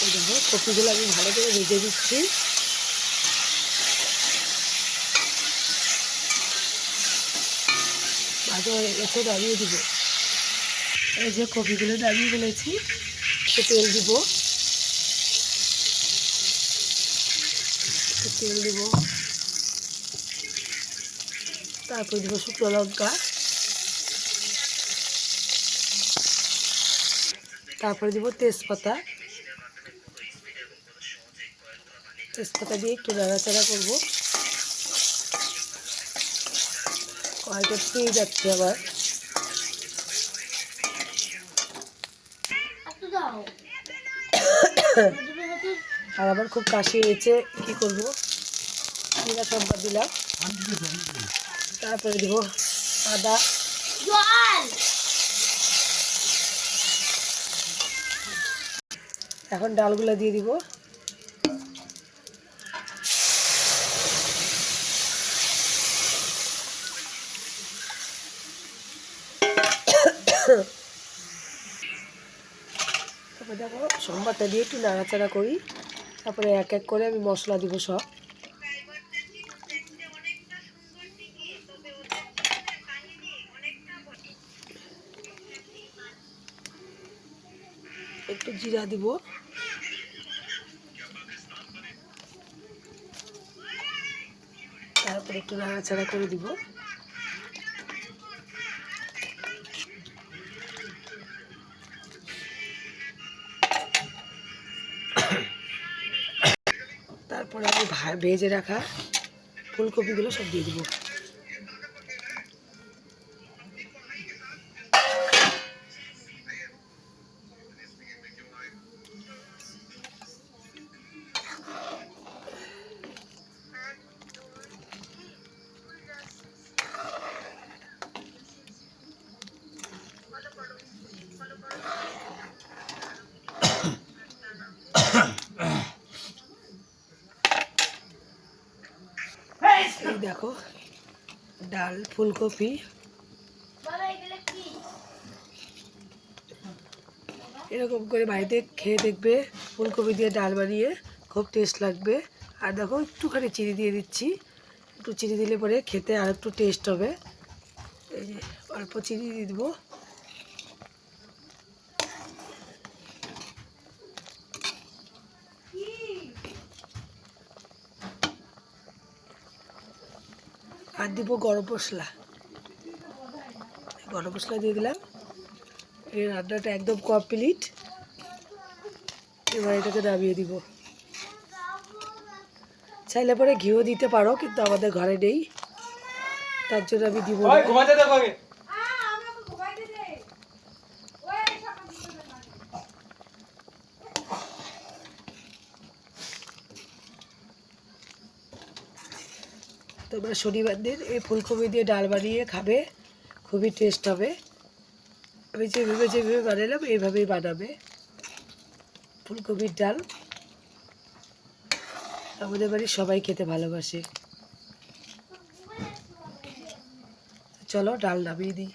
দেখো, কপিগুলো আমি ভালো করে ভেজে দিচ্ছি ভাজা দাঁড়িয়ে দিব। এই যে কপিগুলো দাঁড়িয়ে ফেলেছি, একটু তেল দিব। তেল দিব। তারপর দিব শুকনো লঙ্কা। তারপরে দিব তেজপাতা। তেজপাতা দিয়ে একটু নাড়াচাড়া করব। কড়াইটা পেয়ে যাচ্ছে আবার। আর আবার খুব কাশি হয়েছে, কি করব? জিরা দিলাম। তারপরে দিব আদা। এখন ডালগুলো দিয়ে দিব। তারপরে দেখো, সম্বারটা দিয়ে একটু নাড়াচাড়া করি। তারপরে এক এক করে আমি মশলা দিব সব। একটু জিরা দিব। তারপরে একটু নাড়াচাড়া করে দিব। তারপরে আমি ভেজে রাখা ফুলকপিগুলো সব দিয়ে দিব। দেখো ডাল ফুলকপি। এরকম করে বাড়িতে খেয়ে দেখবে ফুলকপি দিয়ে ডাল বানিয়ে খুব টেস্ট লাগবে। আর দেখো একটুখানি চিনি দিয়ে দিচ্ছি। একটু চিনি দিলে পরে খেতে আর একটু টেস্ট হবে। এই যে অল্প চিনি দিয়ে দেবো। আর দিব গরম মশলা। গরম মশলা দিয়ে দিলাম। এই রান্নাটা একদম কমপ্লিট এবার এটাকে নামিয়ে দিব। চাইলে পরে ঘিও দিতে পারো, কিন্তু আমাদের ঘরে নেই। তার জন্য আমি দিব। ঘুমাতে দেখো আগে তোমরা শনিবার দিন এই ফুলকপি দিয়ে ডাল বানিয়ে খাবে, খুবই টেস্ট হবে। আমি যেভাবে যেভাবে বানালাম, এইভাবেই বানাবে। ফুলকপির ডাল আমাদের বাড়ির সবাই খেতে ভালোবাসে। চলো ডাল নামিয়ে দিই।